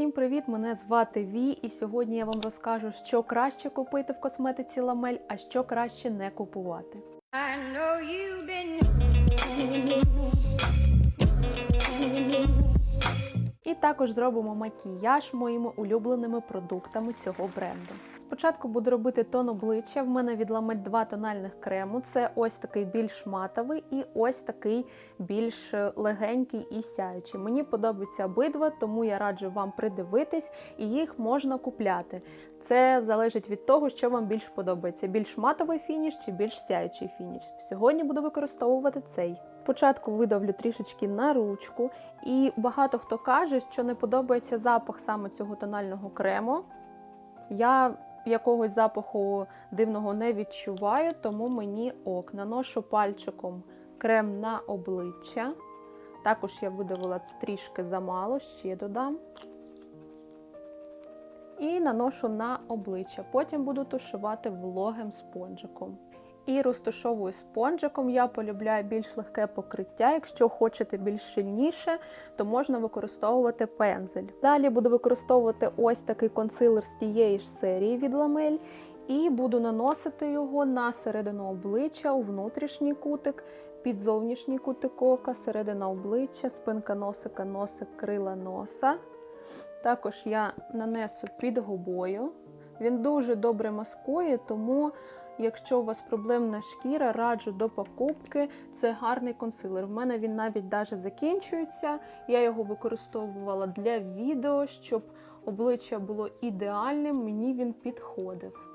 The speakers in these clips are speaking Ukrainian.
Всім привіт! Мене звати Ві, і сьогодні я вам розкажу, що краще купити в косметиці Ламель, а що краще не купувати. І також зробимо макіяж моїми улюбленими продуктами цього бренду. Спочатку буду робити тон обличчя. В мене від Ламель два тональних крему. Це ось такий більш матовий і ось такий більш е, легенький і сяючий. Мені подобаються обидва, тому я раджу вам придивитись, і їх можна купляти. Це залежить від того, що вам більш подобається: більш матовий фініш чи більш сяючий фініш. Сьогодні буду використовувати цей. Спочатку видавлю трішечки на ручку, і багато хто каже, що не подобається запах саме цього тонального крему. Я якогось запаху дивного не відчуваю, тому мені ок. Наношу пальчиком крем на обличчя. Також я видавила трішки замало, ще додам. І наношу на обличчя. Потім буду тушувати вологим спонжиком. І розташовую спонжиком. Я полюбляю більш легке покриття. Якщо хочете більш щільніше, то можна використовувати пензель. Далі буду використовувати ось такий консилер з тієї ж серії від ламель. І буду наносити його на середину обличчя, у внутрішній кутик, під зовнішній кутик ока, середина обличчя, спинка носика, носик, крила носа. Також я нанесу під губою. Він дуже добре маскує, тому Якщо у вас проблемна шкіра, раджу до покупки. Це гарний консилер. В мене він навіть даже закінчується. Я його використовувала для відео, щоб обличчя було ідеальним, мені він підходив.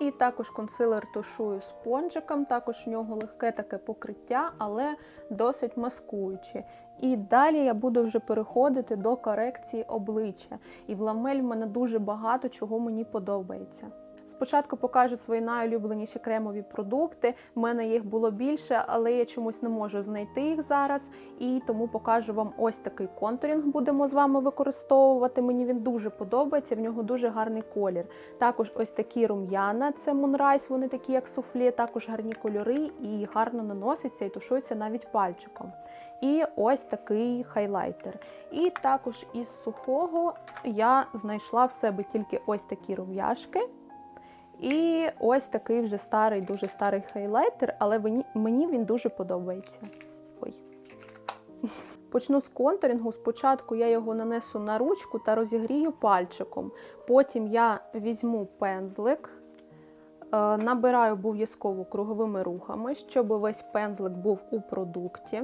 І також консилер тушую спонжиком, також у нього легке таке покриття, але досить маскуюче. І далі я буду вже переходити до корекції обличчя. І в ламель в мене дуже багато чого мені подобається. Спочатку покажу свої найулюбленіші кремові продукти. У мене їх було більше, але я чомусь не можу знайти їх зараз. І тому покажу вам ось такий контурінг. Будемо з вами використовувати. Мені він дуже подобається, в нього дуже гарний колір. Також ось такі рум'яна, це Moonrise, вони такі, як суфлі, також гарні кольори і гарно наносяться і тушуються навіть пальчиком. І ось такий хайлайтер. І також із сухого я знайшла в себе тільки ось такі рум'яшки. І ось такий вже старий, дуже старий хайлайтер, але мені, він дуже подобається. Ой. Почну з контурингу. Спочатку я його нанесу на ручку та розігрію пальчиком. Потім я візьму пензлик, е, набираю обов'язково круговими рухами, щоб весь пензлик був у продукті.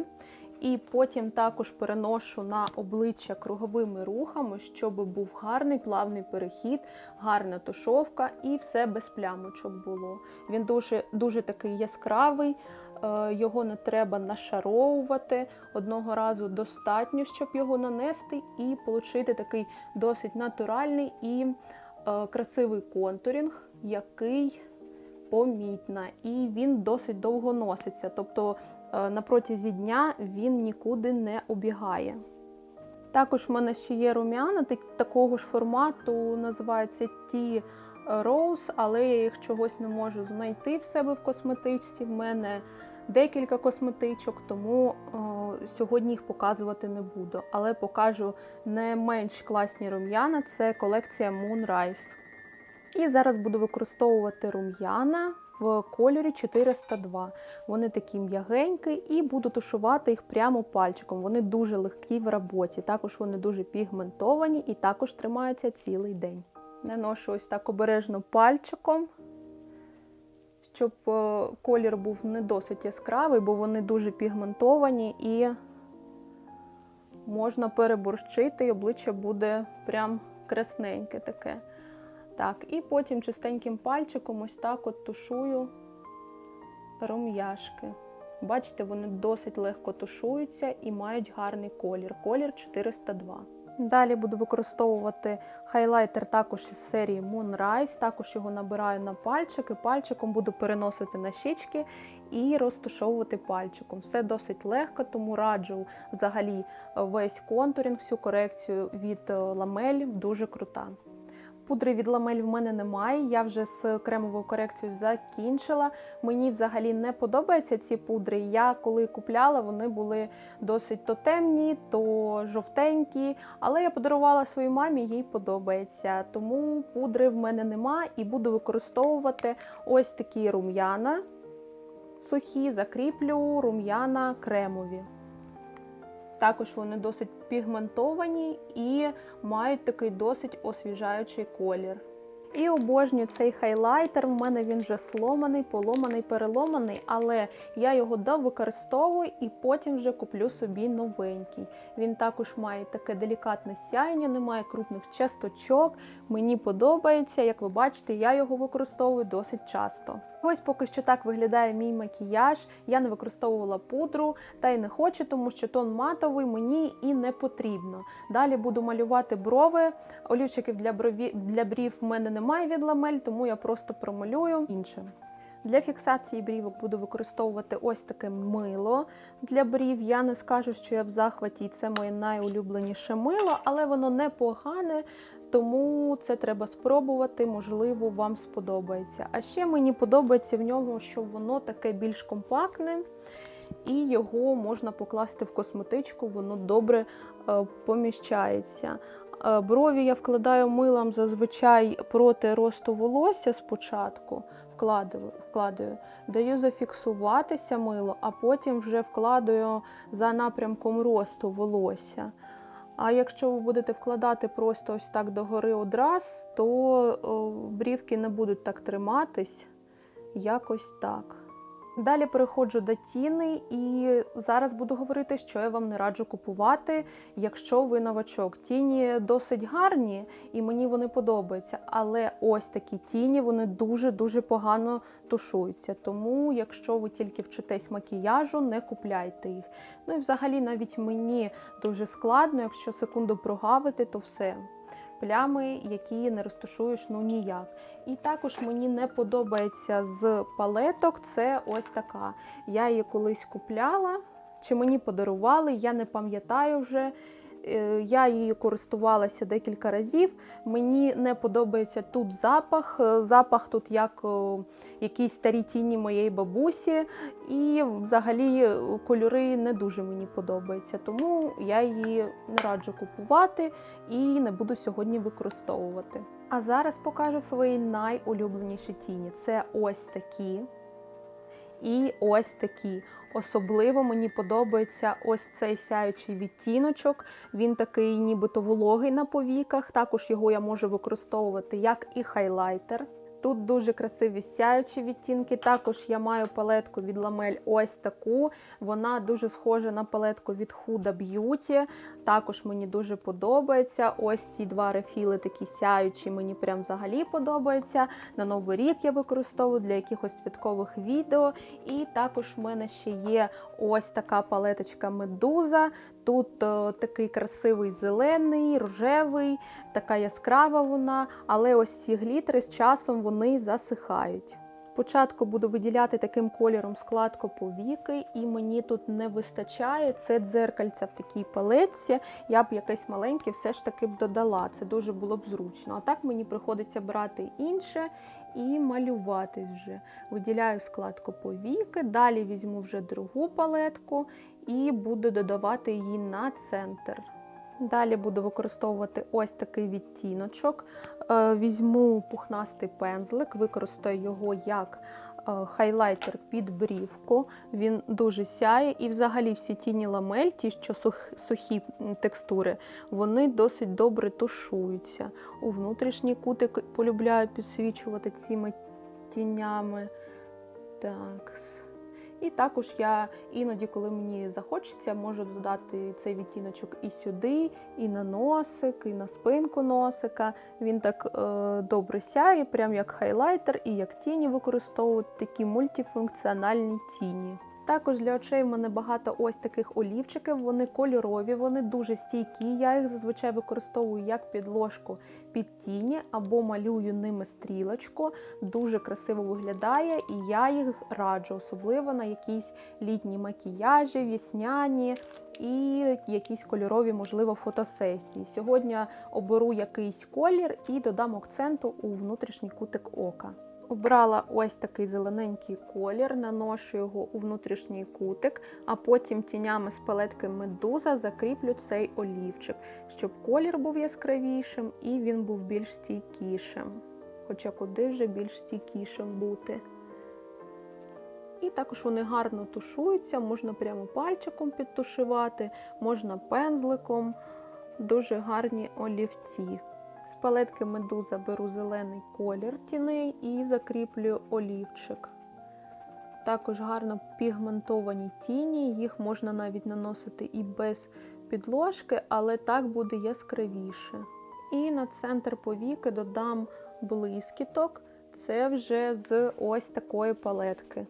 І потім також переношу на обличчя круговими рухами, щоб був гарний плавний перехід, гарна тушовка і все без плямочок було. Він дуже, дуже такий яскравий, е, його не треба нашаровувати. Одного разу достатньо, щоб його нанести і отримати такий досить натуральний і е, красивий контурінг, який помітна, і він досить довго носиться. Тобто на протязі дня він нікуди не обігає. Також в мене ще є рум'яна такого ж формату, називаються ті Rose, але я їх чогось не можу знайти в себе в косметичці. В мене декілька косметичок, тому е, сьогодні їх показувати не буду. Але покажу не менш класні рум'яна. Це колекція Moonrise. І зараз буду використовувати рум'яна в кольорі 402. Вони такі м'ягенькі, і буду тушувати їх прямо пальчиком. Вони дуже легкі в роботі. Також вони дуже пігментовані і також тримаються цілий день. Наношу ось так обережно пальчиком, щоб е, колір був не досить яскравий, бо вони дуже пігментовані і можна переборщити, і обличчя буде прям красненьке таке. Так, і потім чистеньким пальчиком ось так от тушую рум'яшки. Бачите, вони досить легко тушуються і мають гарний колір. Колір 402. Далі буду використовувати хайлайтер також із серії Moonrise. Також його набираю на пальчики. Пальчиком буду переносити на щічки і розташовувати пальчиком. Все досить легко, тому раджу взагалі весь контуринг, всю корекцію від ламель дуже крута. Пудри від ламель в мене немає. Я вже з кремовою корекцією закінчила. Мені взагалі не подобаються ці пудри. Я коли купляла, вони були досить то темні, то жовтенькі. Але я подарувала своїй мамі, їй подобається. Тому пудри в мене нема і буду використовувати ось такі рум'яна сухі, закріплю рум'яна кремові. Також вони досить пігментовані і мають такий досить освіжаючий колір. І обожнюю цей хайлайтер. В мене він вже сломаний, поломаний, переломаний, але я його довикористовую і потім вже куплю собі новенький. Він також має таке делікатне сяєння, немає крупних часточок. Мені подобається, як ви бачите, я його використовую досить часто. Ось поки що так виглядає мій макіяж. Я не використовувала пудру та й не хочу, тому що тон матовий мені і не потрібно. Далі буду малювати брови. Олівчиків для брові для брів в мене немає від ламель, тому я просто промалюю іншим. Для фіксації брівок буду використовувати ось таке мило для брів. Я не скажу, що я в захваті, і це моє найулюбленіше мило, але воно непогане, тому це треба спробувати, можливо, вам сподобається. А ще мені подобається в нього, що воно таке більш компактне, і його можна покласти в косметичку, воно добре е, поміщається. Е, Брові я вкладаю милом зазвичай проти росту волосся спочатку. Вкладаю, вкладаю, даю зафіксуватися мило, а потім вже вкладаю за напрямком росту волосся. А якщо ви будете вкладати просто ось так догори одразу, то о, брівки не будуть так триматись, якось так. Далі переходжу до тіни, і зараз буду говорити, що я вам не раджу купувати, якщо ви новачок. Тіні досить гарні і мені вони подобаються, але ось такі тіні вони дуже-дуже погано тушуються. Тому, якщо ви тільки вчитесь макіяжу, не купляйте їх. Ну і взагалі навіть мені дуже складно, якщо секунду прогавити, то все. Плями, які не розташуєш ну ніяк. І також мені не подобається з палеток. Це ось така. Я її колись купляла, чи мені подарували, я не пам'ятаю вже. Е, Я її користувалася декілька разів. Мені не подобається тут запах. Е, Запах тут як о, якісь старі тіні моєї бабусі, і взагалі е, кольори не дуже мені подобаються. Тому я її не раджу купувати і не буду сьогодні використовувати. А зараз покажу свої найулюбленіші тіні. Це ось такі. І ось такі. Особливо мені подобається ось цей сяючий відтіночок. Він такий нібито вологий на повіках. Також його я можу використовувати як і хайлайтер. Тут дуже красиві сяючі відтінки. Також я маю палетку від ламель ось таку. Вона дуже схожа на палетку від Huda Beauty. Також мені дуже подобається. Ось ці два рефіли такі сяючі, мені прям взагалі подобаються. На Новий рік я використовую для якихось святкових відео. І також в мене ще є ось така палеточка медуза. Тут е, такий красивий зелений, рожевий, така яскрава вона, але ось ці глітери з часом вони засихають. Спочатку буду виділяти таким кольором складку повіки, і мені тут не вистачає. Це дзеркальця в такій палетці. Я б якесь маленьке все ж таки б додала. Це дуже було б зручно. А так мені приходиться брати інше і малювати вже. Виділяю складку повіки, далі візьму вже другу палетку і буду додавати її на центр. Далі буду використовувати ось такий відтіночок. Е, Візьму пухнастий пензлик, використаю його як е, хайлайтер під брівку. Він дуже сяє. І взагалі всі тіні ламель, ті, що сухі текстури, вони досить добре тушуються. У внутрішній кутик полюбляю підсвічувати цими тінями. Так. І також я іноді, коли мені захочеться, можу додати цей відтіночок і сюди, і на носик, і на спинку носика. Він так е, добре сяє, прям як хайлайтер, і як тіні використовувати такі мультифункціональні тіні. Також для очей в мене багато ось таких олівчиків. Вони кольорові, вони дуже стійкі. Я їх зазвичай використовую як підложку під тіні або малюю ними стрілочку. Дуже красиво виглядає, і я їх раджу, особливо на якісь літні макіяжі, вісняні і якісь кольорові, можливо, фотосесії. Сьогодні оберу якийсь колір і додам акценту у внутрішній кутик ока. Обрала ось такий зелененький колір, наношу його у внутрішній кутик, а потім тінями з палетки медуза закріплю цей олівчик, щоб колір був яскравішим і він був більш стійкішим. Хоча куди вже більш стійкішим бути. І також вони гарно тушуються, можна прямо пальчиком підтушувати, можна пензликом. Дуже гарні олівці. З палетки медуза беру зелений колір тіней і закріплюю олівчик. Також гарно пігментовані тіні, їх можна навіть наносити і без підложки, але так буде яскравіше. І на центр повіки додам блискіток. Це вже з ось такої палетки.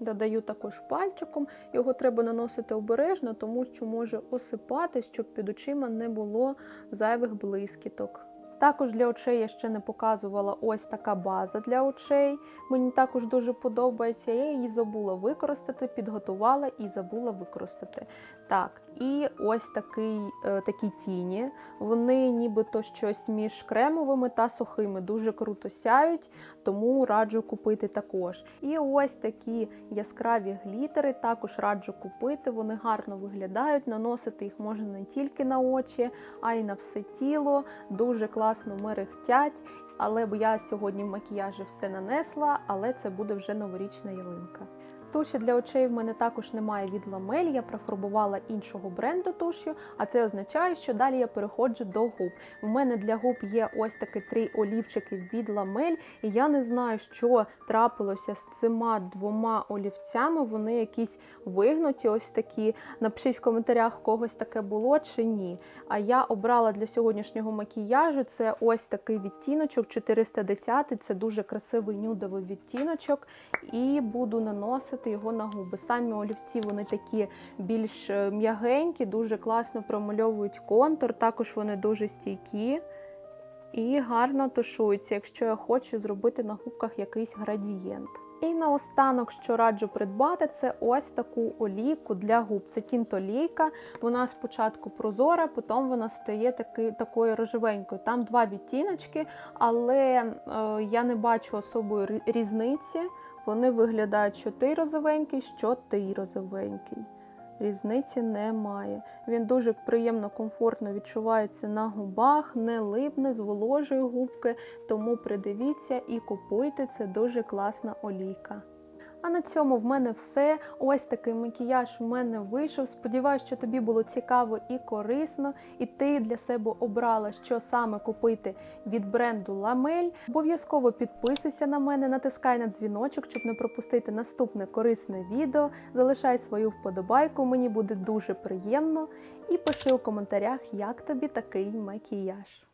Додаю також пальчиком, його треба наносити обережно, тому що може осипати, щоб під очима не було зайвих блискіток. Також для очей я ще не показувала ось така база для очей. Мені також дуже подобається. Я її забула використати, підготувала і забула використати. Так, і ось такий, е, такі тіні. Вони нібито щось між кремовими та сухими. Дуже круто сяють, тому раджу купити також. І ось такі яскраві глітери також раджу купити. Вони гарно виглядають. Наносити їх можна не тільки на очі, а й на все тіло. Дуже класно мерехтять. Але б я сьогодні в макіяжі все нанесла, але це буде вже новорічна ялинка. Туші для очей в мене також немає від ламель, я профарбувала іншого бренду тушю, а це означає, що далі я переходжу до губ. В мене для губ є ось такі три олівчики від ламель, і я не знаю, що трапилося з цими двома олівцями. Вони якісь вигнуті, ось такі. Напишіть в коментарях, когось таке було чи ні. А я обрала для сьогоднішнього макіяжу це ось такий відтіночок 410, це дуже красивий нюдовий відтіночок, і буду наносити його на губи. Самі олівці вони такі більш е, м'ягенькі, дуже класно промальовують контур, також вони дуже стійкі і гарно тушуються, якщо я хочу зробити на губках якийсь градієнт. І наостанок, що раджу придбати, це ось таку олійку для губ. Це тінтолійка. Вона спочатку прозора, потім вона стає таки, такою рожевенькою. Там два відтіночки, але е, я не бачу особої різниці. Вони виглядають, що ти розовенький, що ти розовенький. Різниці немає. Він дуже приємно, комфортно відчувається на губах, не липне, зволожує губки, тому придивіться і купуйте. Це дуже класна олійка. А на цьому в мене все. Ось такий макіяж в мене вийшов. Сподіваюсь, що тобі було цікаво і корисно, і ти для себе обрала, що саме купити від бренду Ламель. Обов'язково підписуйся на мене, натискай на дзвіночок, щоб не пропустити наступне корисне відео. Залишай свою вподобайку, мені буде дуже приємно. І пиши у коментарях, як тобі такий макіяж.